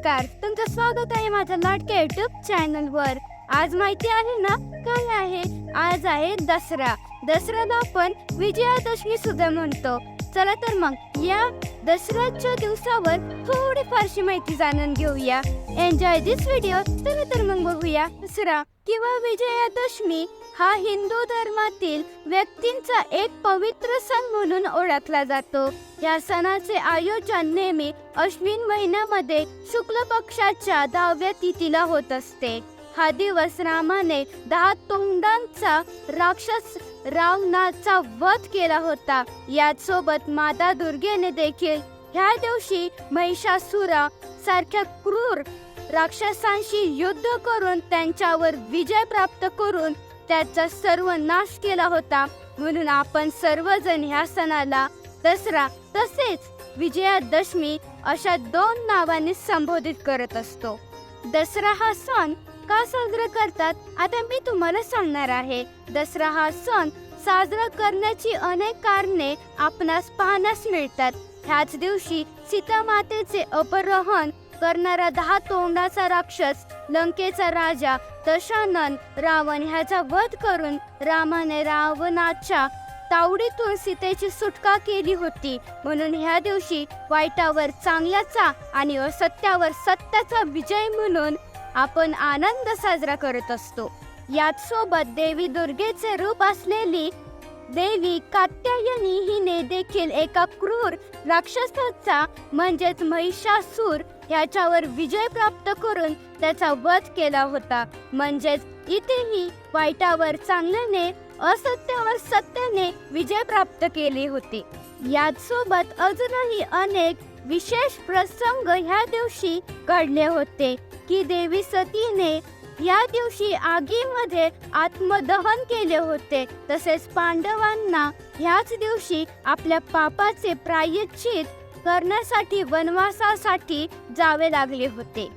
नमस्कार. तुमचं स्वागत आहे माझ्या लाडक्या युट्यूब चॅनल वर. आज माहिती आहे ना काय आहे? आज आहे दसरा. दसऱ्याला आपण विजयादशमी सुद्धा म्हणतो. चला तर मग या दसऱ्याच्या दिवसावर थोडी फारशी माहिती जाणून घेऊया. एन्जॉय दिस व्हिडिओ चला तर मग बघूया दसरा किंवा विजयादशमी. हा हिंदू धर्मातील व्यक्तींचा एक पवित्र सण म्हणून ओळखला जातो. या सणाचे आयोजन नेहमी अश्विन महिन्यामध्ये शुक्ल पक्षाच्या दहाव्या तिथीला होत असते. हा दिवस रामाने दहा तोंडांचा राक्षस रावणाचा वध केला होता. याच सोबत माता दुर्गेने देखील ह्या दिवशी महिषासुरा सारख्या क्रूर राक्षसांशी युद्ध करून त्यांच्यावर विजय प्राप्त करून त्याचा सर्व नाश केला होता. म्हणून आपण सर्वजण ह्या सणाला दसरा तसेच विजयादशमी अशा दोन नावाने संबोधित करत असतो. दसरा हा सण का साजरा करतात? आता मी तुम्हाला सांगणार आहे. दसरा हा सण साजरा करण्याची अनेक कारणे आपणास पाहण्यास मिळतात. ह्याच दिवशी सीता मातेचे अपहरण करणारा दहा तोंडाचा राक्षस लंकेचा राजा दशानंद रावण ह्याचा वध करून रामाने रावणाच्या तावडीतून सीतेची सुटका केली होती. म्हणून ह्या दिवशी वाईटावर चांगल्याचा आणि असत्यावर सत्याचा विजय म्हणून आपण आनंद साजरा करत असतो. याच सोबत देवी दुर्गेचे रूप असलेली देवी कात्यायनी हिने देखील एका क्रूर राक्षसाचा म्हणजेच महिषासूर याच्यावर विजय प्राप्त करून त्याचा वध केला होता. म्हणजेच इथेही वाईटावर चांगल्याने असत्यावर सत्याने विजय प्राप्त केले होते. याचसोबत अजूनही अनेक विशेष प्रसंग ह्या दिवशी घडले होते की देवी सतीने या दिवशी आगीमध्ये आत्मदहन केले होते. तसेच पांडवांना ह्याच दिवशी आपल्या पापाचे प्रायश्चित करण्यासाठी वनवासासाठी जावे लागले होते.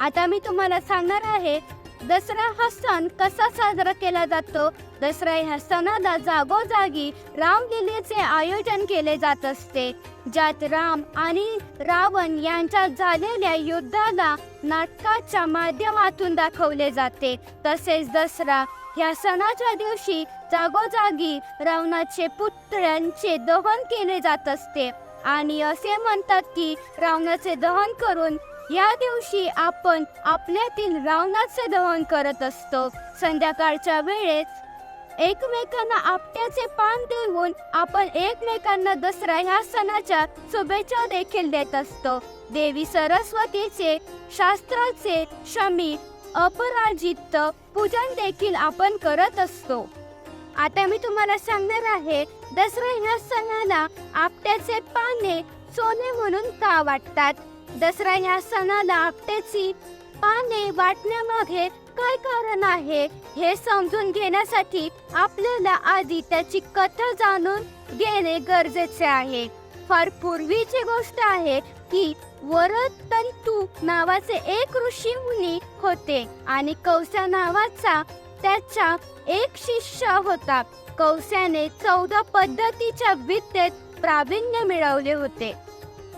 आता मी तुम्हाला सांगणार आहे दसरा हा सण कसा साजरा केला जातो? दसरा ह्या सणाला जागोजागी रामलीलेचे आयोजन केले जात असते. ज्यात राम आणि रावण यांच्या झालेल्या युद्धाला नाटकाच्या माध्यमातून दाखवले जाते. तसेच दसरा ह्या सणाच्या दिवशी जागोजागी रावणाचे पुतळ्यांचे दहन केले जात असते. आणि असे म्हणतात की रावणाचे दहन करून या दिवशी आपण आपल्यातील रावणाचे दहन करत असतो. संध्याकाळच्या वेळेस एकमेकांना आपट्याचे पान देऊन आपण एकमेकांना दसरा ह्या सणाच्या शुभेच्छा देखील देत असतो. देवी सरस्वतीचे शास्त्राचे शमी अपराजित पूजन देखील आपण करत असतो. आता मी तुम्हाला सांगणार आहे दसरा ह्या सणाला आपट्याचे पाने सोने म्हणून का वाटतात? दसरा ह्या सणाला आपट्याची पाने वाटण्यामागे काय कारण आहे? हे समजून घेण्यासाठी आपल्याला आधी त्याची कथा जाणून घेणे गरजेचे आहे. फार पूर्वीची गोष्ट आहे की वरतंतू नावाचे एक ऋषी मुनी होते आणि कौसा नावाचा त्याचा एक शिष्य होता. कौशाने चौदा पद्धतीच्या विद्येत प्रावीण्य मिळवले होते.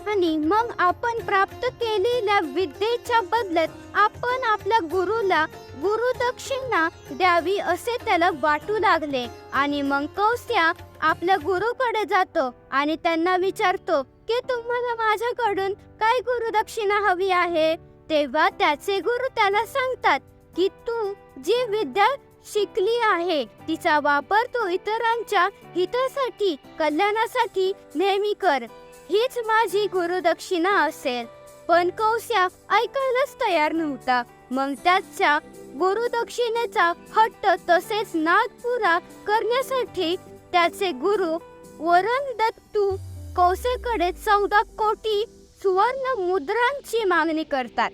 आणि मग आपण प्राप्त केलेल्या विद्येच्या बदल्यात आपण आपल्या गुरुला गुरुदक्षिणा द्यावी असे त्याला वाटू लागले. आणि मग कौस्या आपल्या गुरुकडे जातो आणि त्यांना विचारतो की तुम्हाला माझ्याकडून काय गुरुदक्षिणा हवी आहे? तेव्हा त्याचे गुरु त्याला सांगतात की तू जी विद्या शिकली आहे तिचा वापर तू इतरांच्या हितासाठी कल्याणासाठी नेहमी कर. हीच माझी गुरुदक्षिणा असेल. पण कौस्या ऐकायलाच तयार नव्हता. मग त्याच्या गुरुदक्षिणेचा हट्ट तसेच नाद पुरा करण्यासाठी त्याचे गुरु वरण दत्तू कौसेकडे चौदा कोटी सुवर्ण मुद्रांची मागणी करतात.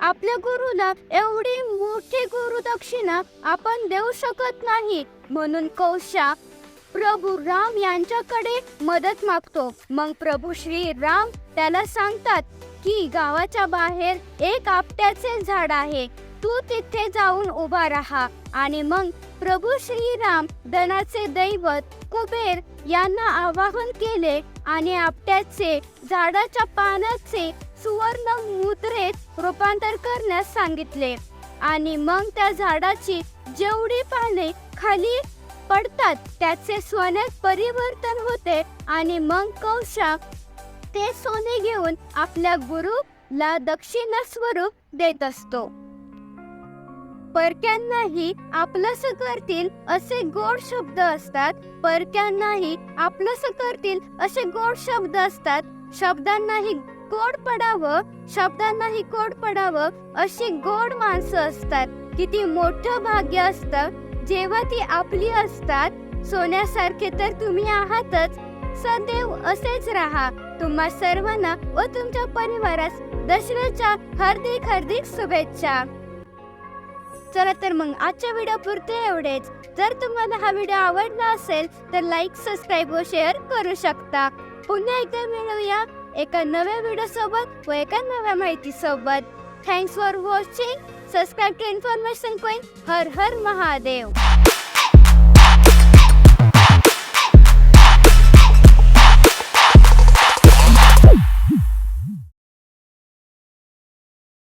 आपल्या गुरुला एवढी मोठी गुरुदक्षिणा आपण देऊ शकत नाही म्हणून कौशा प्रभू राम यांच्याकडे मदत मागतो. मग प्रभू श्री राम त्याला सांगतात की गावाच्या बाहेर एक आपट्याचे झाड आहे. तू तिथे जाऊन उभा राहा. आणि मग प्रभू श्रीराम धनाचे दैवत कुबेर यांना आवाहन केले आणि आपट्याचे झाडाच्या पानाचे सुवर्ण मुद्रेत रूपांतर करण्यास सांगितले. आणि मग त्या झाडाची जेवढी पाने खाली पडतात त्याचे सोन्यात परिवर्तन होते आणि मग कौशा ते सोने घेऊन आपल्या गुरुला दक्षिणा स्वरूप देत असतो. परक्यांनाही आपलंस करतील असे गोड शब्द असतात परक्यांनाही आपलंस करतील असे गोड शब्द असतात. शब्दांनाही गोड पडावं शब्दांनाही गोड पडावं अशी गोड माणसं असतात. किती मोठं भाग्य असतं जेव्हा ती आपली असतात सोन्यासारखे तर तुम्ही आहातच. सदैव असेच राहा. तुम्हा सर्वांना व तुमच्या परिवारास दसऱ्याच्या हार्दिक हार्दिक शुभेच्छा. चला तर मग आजच्या व्हिडिओ पुरते एवढेच. जर तुम्हाला हा व्हिडिओ आवडला असेल तर लाईक सबस्क्राईब व शेअर करू शकता. पुन्हा एकदा मिळूया एका नव्या व्हिडिओ सोबत व एका नव्या माहिती सोबत thanks for watching subscribe to information queen her her Mahadev